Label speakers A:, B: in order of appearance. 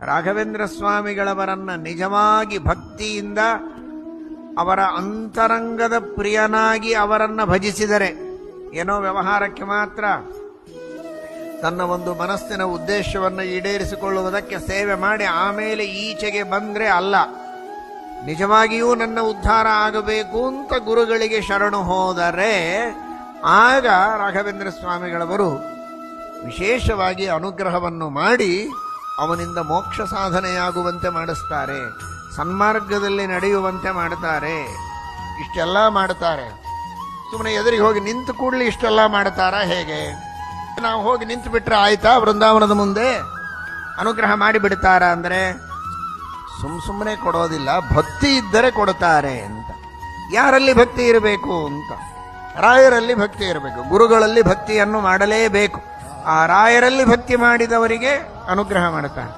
A: ರಾಘವೇಂದ್ರ ಸ್ವಾಮಿಗಳವರನ್ನ ನಿಜವಾಗಿ ಭಕ್ತಿಯಿಂದ ಅವರ ಅಂತರಂಗದ ಪ್ರಿಯನಾಗಿ ಅವರನ್ನು ಭಜಿಸಿದರೆ ಏನೋ ವ್ಯವಹಾರಕ್ಕೆ ಮಾತ್ರ ತನ್ನ ಒಂದು ಮನಸ್ಸಿನ ಉದ್ದೇಶವನ್ನು ಈಡೇರಿಸಿಕೊಳ್ಳುವುದಕ್ಕೆ ಸೇವೆ ಮಾಡಿ ಆಮೇಲೆ ಈಚೆಗೆ ಬಂದರೆ ಅಲ್ಲ. ನಿಜವಾಗಿಯೂ ನನ್ನ ಉದ್ಧಾರ ಆಗಬೇಕು ಅಂತ ಗುರುಗಳಿಗೆ ಶರಣು ಹೋದರೆ ಆಗ ರಾಘವೇಂದ್ರ ಸ್ವಾಮಿಗಳವರು ವಿಶೇಷವಾಗಿ ಅನುಗ್ರಹವನ್ನು ಮಾಡಿ ಅವನಿಂದ ಮೋಕ್ಷ ಸಾಧನೆಯಾಗುವಂತೆ ಮಾಡಿಸ್ತಾರೆ, ಸನ್ಮಾರ್ಗದಲ್ಲಿ ನಡೆಯುವಂತೆ ಮಾಡ್ತಾರೆ, ಇಷ್ಟೆಲ್ಲ ಮಾಡ್ತಾರೆ. ಸುಮ್ಮನೆ ಎದುರಿಗೆ ಹೋಗಿ ನಿಂತು ಕೂಡಲಿ ಇಷ್ಟೆಲ್ಲ ಮಾಡ್ತಾರಾ ಹೇಗೆ? ನಾವು ಹೋಗಿ ನಿಂತು ಬಿಟ್ರೆ ಆಯ್ತಾ ವೃಂದಾವನದ ಮುಂದೆ? ಅನುಗ್ರಹ ಮಾಡಿ ಬಿಡ್ತಾರ ಅಂದ್ರೆ, ಸುಮ್ ಸುಮ್ಮನೆ ಕೊಡೋದಿಲ್ಲ, ಭಕ್ತಿ ಇದ್ದರೆ ಕೊಡುತ್ತಾರೆ ಅಂತ. ಯಾರಲ್ಲಿ ಭಕ್ತಿ ಇರಬೇಕು ಅಂತ? ರಾಯರಲ್ಲಿ ಭಕ್ತಿ ಇರಬೇಕು, ಗುರುಗಳಲ್ಲಿ ಭಕ್ತಿಯನ್ನು ಮಾಡಲೇಬೇಕು. ಆ ರಾಯರಲ್ಲಿ ಭಕ್ತಿ ಮಾಡಿದವರಿಗೆ ಅನುಗ್ರಹ ಮಾಡುತ್ತಾರೆ